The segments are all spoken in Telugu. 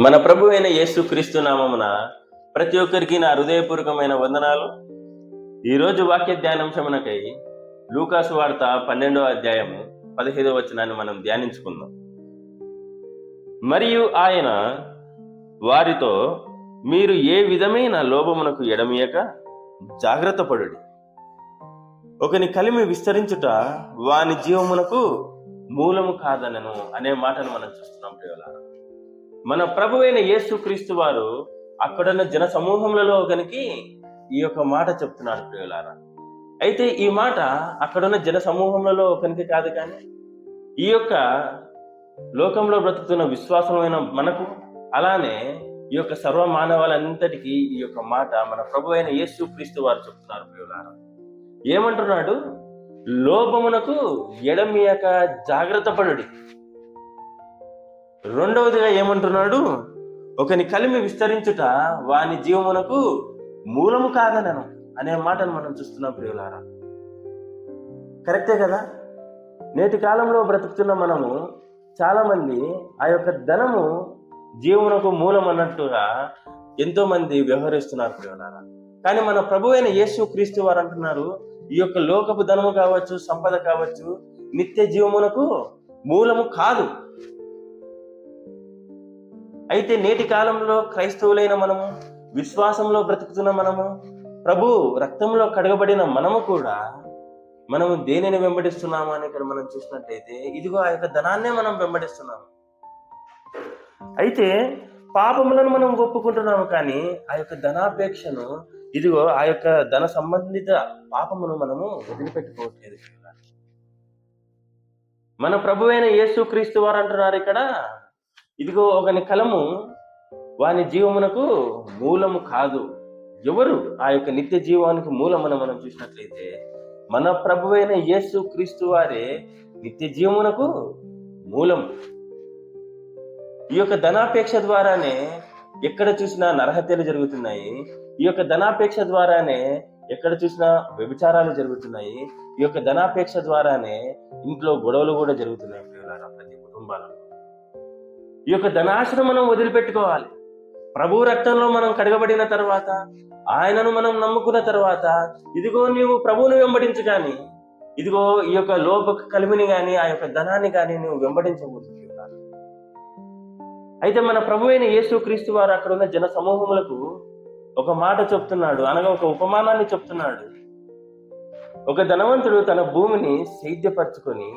మన ప్రభు అయిన యేసు క్రీస్తు నామమున ప్రతి ఒక్కరికి నా హృదయపూర్వకమైన వందనాలు. ఈరోజు వాక్య ధ్యానాంశమునకై లూకాసు వార్త పన్నెండవ అధ్యాయము పదిహేదవ వచనాన్ని మనం ధ్యానించుకుందాం. మరియు ఆయన వారితో మీరు ఏ విధమైన లోభమునకు ఎడమియక జాగ్రత్త పడుడి. ఒకని కలిమి విస్తరించుట వాని జీవమునకు మూలము కాదనను అనే మాటను మనం చూస్తున్నాం ప్రియులారా. మన ప్రభు అయిన వారు అక్కడున్న జన సమూహములలో ఒకనికి ఈ యొక్క మాట చెప్తున్నాడు ప్రియులారా. అయితే ఈ మాట అక్కడున్న జన సమూహములలో ఒకనికి కాదు కానీ ఈ యొక్క లోకంలో బ్రతుకుతున్న విశ్వాసమైన మనకు అలానే ఈ యొక్క సర్వ మానవాళంతటికీ ఈ యొక్క మాట మన ప్రభు అయిన యేసు క్రీస్తు వారు చెప్తున్నారు ప్రియులారా. ఏమంటున్నాడు? లోపమునకు ఎడమియక జాగ్రత్త పడుడి రెండవదిగా ఏమంటున్నాడు? ఒకని కలిమి విస్తరించుట వాని జీవమునకు మూలము కాదనను అనే మాటను మనం చూస్తున్నాం ప్రియులారా. కరెక్టే కదా? నేటి కాలంలో బ్రతుకుతున్న మనము చాలామంది ఆ యొక్క ధనము జీవమునకు మూలం అన్నట్టుగా ఎంతోమంది వ్యవహరిస్తున్నారు ప్రియులారా. కానీ మన ప్రభు అయిన యేసు క్రీస్తు వారు అంటున్నారు ఈ యొక్క లోకపు ధనము కావచ్చు సంపద కావచ్చు నిత్య జీవమునకు మూలము కాదు. అయితే నేటి కాలంలో క్రైస్తవులైన మనము విశ్వాసంలో బ్రతుకుతున్న మనము ప్రభు రక్తంలో కడగబడిన మనము కూడా మనము దేనిని వెంబడిస్తున్నాము అని ఇక్కడ మనం చూసినట్టయితే ఇదిగో ఆ యొక్క ధనాన్నే మనం వెంబడిస్తున్నాము. అయితే పాపములను మనం ఒప్పుకుంటున్నాము కానీ ఆ యొక్క ధనాపేక్షను ఇదిగో ఆ యొక్క ధన సంబంధిత పాపమును మనము వదిలిపెట్టుకోవట్లేదు. మన ప్రభు అయిన యేసు క్రీస్తు వారు అంటున్నారు ఇక్కడ ఇదిగో ఒకని కలము. వాని జీవమునకు మూలము కాదు. ఎవరు ఆ యొక్క నిత్య జీవానికి మూలమని మనం చూసినట్లయితే మన ప్రభు అయిన యేసు క్రీస్తు వారే నిత్య జీవమునకు మూలం ఈ యొక్క ధనాపేక్ష ద్వారానే ఎక్కడ చూసినా నరహత్యలు జరుగుతున్నాయి. ఈ యొక్క ధనాపేక్ష ద్వారానే ఎక్కడ చూసినా వ్యభిచారాలు జరుగుతున్నాయి. ఈ యొక్క ధనాపేక్ష ద్వారానే ఇంట్లో గొడవలు కూడా జరుగుతున్నాయి ప్రతి కుటుంబాలలో. ఈ యొక్క ధనాశను మనం వదిలిపెట్టుకోవాలి. ప్రభు రక్తంలో మనం కడగబడిన తర్వాత ఆయనను మనం నమ్ముకున్న తర్వాత ఇదిగో నీవు ప్రభువును వెంబడించు కానీ ఇదిగో ఈ యొక్క లోప కలిమిని కానీ ఆ యొక్క ధనాన్ని కానీ నువ్వు వెంబడించకూడదు అయితే మన ప్రభు అయిన యేసు క్రీస్తు వారు అక్కడ ఉన్న జన సమూహములకు ఒక మాట చెప్తున్నాడు. అనగా ఒక ఉపమానాన్ని చెప్తున్నాడు. ఒక ధనవంతుడు తన భూమిని సేద్యపరచుకొని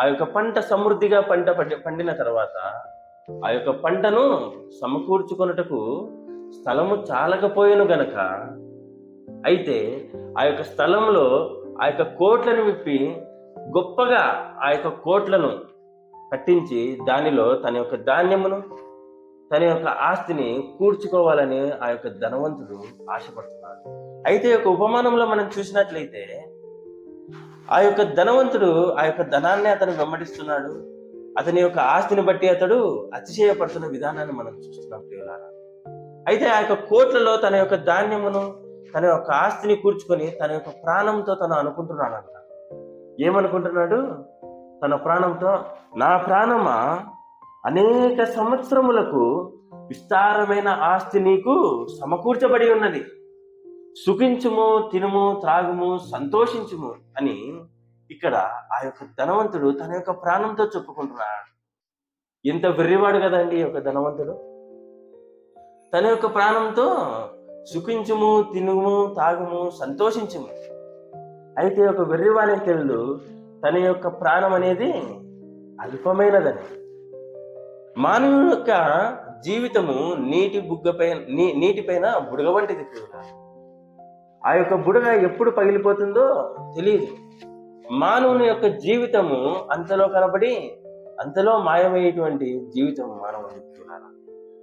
ఆ యొక్క పంట సమృద్ధిగా పంట పండి- పండిన తర్వాత ఆ యొక్క పంటను సమకూర్చుకొనుటకు స్థలము చాలకపోయాను గనక అయితే ఆ యొక్క స్థలంలో ఆ యొక్క కోట్లను విప్పి గొప్పగా ఆ యొక్క కోట్లను కట్టించి దానిలో తన యొక్క ధాన్యమును తన యొక్క ఆస్తిని కూర్చుకోవాలని ఆ యొక్క ధనవంతుడు ఆశపడుతున్నాడు. అయితే ఒక యొక్క ఉపమానంలో మనం చూసినట్లయితే ఆ యొక్క ధనవంతుడు ఆ యొక్క ధనాన్ని అతను వెంబడిస్తున్నాడు. అతని యొక్క ఆస్తిని బట్టి అతడు అతిశయపడుతున్న విధానాన్ని మనం చూస్తున్నాం ప్రియులారా. అయితే ఆ యొక్క కోట్లలో తన యొక్క ధాన్యమును తన యొక్క ఆస్తిని కూర్చుకొని తన యొక్క ప్రాణంతో తను అనుకుంటున్నాడంట. ఏమనుకుంటున్నాడు? తన ప్రాణంతో నా ప్రాణమా? అనేక సంవత్సరములకు విస్తారమైన ఆస్తి నీకు సమకూర్చబడి ఉన్నది. సుఖించుము తినుము త్రాగుము సంతోషించుము అని ఇక్కడ ఆ యొక్క ధనవంతుడు తన యొక్క ప్రాణంతో చెప్పుకుంటున్నాడు. ఎంత వెర్రివాడు కదండి ఈ యొక్క ధనవంతుడు? తన యొక్క ప్రాణంతో సుఖించుము తినుము తాగుము సంతోషించుము. అయితే ఒక వెర్రివానికి తెలుడు తన యొక్క ప్రాణం అనేది అల్పమైనదని. మానవుని యొక్క జీవితము నీటి బుగ్గపై నీ నీటిపైన బుడగ వంటిది ఆ యొక్క బుడగ ఎప్పుడు పగిలిపోతుందో తెలియదు మానవుని యొక్క జీవితము అంతలో కనబడి అంతలో మాయమయ్యేటువంటి జీవితం మానవుని ప్రియులారా.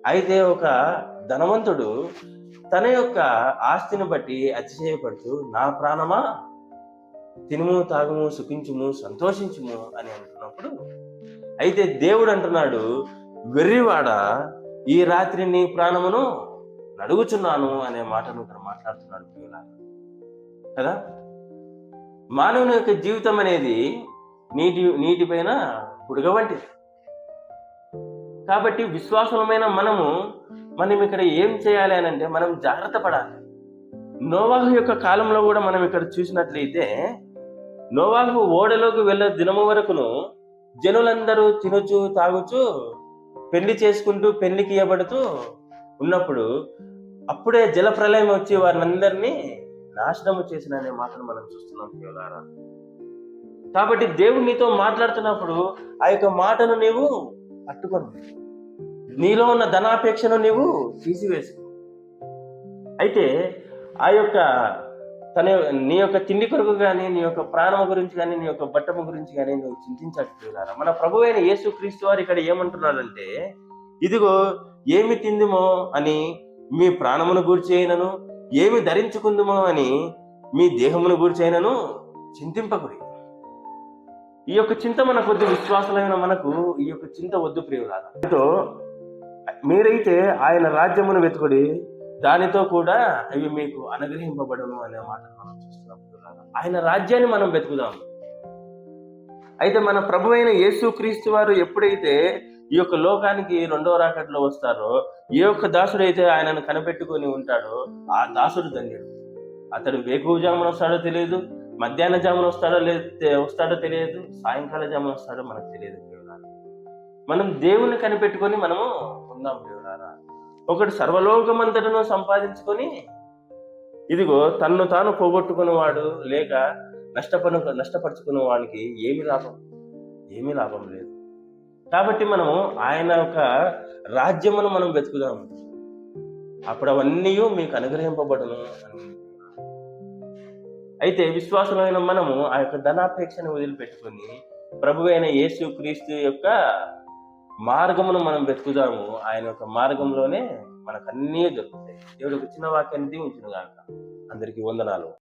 అయితే ఒక ధనవంతుడు తన యొక్క ఆస్తిని బట్టి అతిశయపడుతూ నా ప్రాణమా? తినుము తాగుము సుఖించుము సంతోషించుము అని అంటున్నప్పుడు అయితే దేవుడు అంటున్నాడు వెర్రివాడ ఈ రాత్రి నీ ప్రాణమును నడుగుచున్నాను అనే మాటను ఇక్కడ మాట్లాడుతున్నాడు కదా? మానవుని యొక్క జీవితం అనేది నీటి నీటిపైన బుడగ వంటిది. కాబట్టి విశ్వాసమైన మనము మనం ఇక్కడ ఏం చేయాలి అని అంటే మనం జాగ్రత్త పడాలి. నోవాహు యొక్క కాలంలో కూడా మనం ఇక్కడ చూసినట్లయితే నోవాహు ఓడలోకి వెళ్ళే దినము వరకును జనులందరూ తినుచు తాగుచు పెళ్ళి చేసుకుంటూ పెళ్ళికి ఇవ్వబడుతూ ఉన్నప్పుడు అప్పుడే జల ప్రళయం వచ్చి వారిని నాశనము చేసిన అనే మాటను మనం చూస్తున్నాం పిల్లలారా కాబట్టి దేవుడు నీతో మాట్లాడుతున్నప్పుడు ఆ యొక్క మాటను నీవు పట్టుకొని. నీలో ఉన్న ధనాపేక్షను నీవు తీసివేసు అయితే ఆ యొక్క తన నీ యొక్క తిండి కొరకు కానీ నీ యొక్క ప్రాణము గురించి కానీ నీ యొక్క బట్టము గురించి కానీ నువ్వు చింతించట్లేదారా మన ప్రభు అయిన యేసు క్రీస్తు వారు ఇక్కడ ఏమంటున్నాడంటే ఇదిగో ఏమి తిందిమో అని మీ ప్రాణమును గూర్చేయనను ఏమి ధరించుకుందుమో అని మీ దేహమును గూర్చైనను చింతింపకుడి. ఈ యొక్క చింత మన కొద్ది విశ్వాసమైన మనకు ఈ యొక్క చింత వద్దు ప్రియులారా. దానితో మీరైతే ఆయన రాజ్యమును వెతుకుడి దానితో కూడా అవి మీకు అనుగ్రహింపబడను అనే మాట మనం చూస్తున్నాం ఆయన రాజ్యాన్ని మనం వెతుకుదాం. అయితే మన ప్రభు అయిన యేసు క్రీస్తు వారు ఎప్పుడైతే ఈ యొక్క లోకానికి రెండవ రాకట్లో వస్తారో ఏ ఒక్క దాసుడు అయితే ఆయనను కనిపెట్టుకొని ఉంటాడో ఆ దాసుడు ధన్యుడు. అతడు వేకువ జామున వస్తాడో తెలియదు మధ్యాహ్న జామున వస్తాడో లేదు వస్తాడో తెలియదు సాయంకాల జామున వస్తాడో మనకు తెలియదు ప్రియులారా. మనం దేవుని కనిపెట్టుకొని మనము ఉందాం దేవుడారా ఒకడు సర్వలోకమంతటను సంపాదించుకొని ఇదిగో తన్ను తాను పోగొట్టుకునేవాడు లేక నష్టపను నష్టపరుచుకున్న వాడికి ఏమి లాభం? ఏమీ లాభం లేదు. కాబట్టి మనము ఆయన యొక్క రాజ్యమును మనం వెతుకుదాం అప్పుడు అవన్నీ మీకు అనుగ్రహింపబడును అని. అయితే విశ్వాసమైన మనము ఆ యొక్క ధనాపేక్షను వదిలిపెట్టుకొని ప్రభు అయిన యేసు క్రీస్తు యొక్క మార్గమును మనం వెతుకుదాము. ఆయన యొక్క మార్గంలోనే మనకు అన్నీ దొరుకుతాయి. దేవుడు ఒక చిన్న వాక్యాన్ని దీవించిన గాక అందరికీ వందనాలు.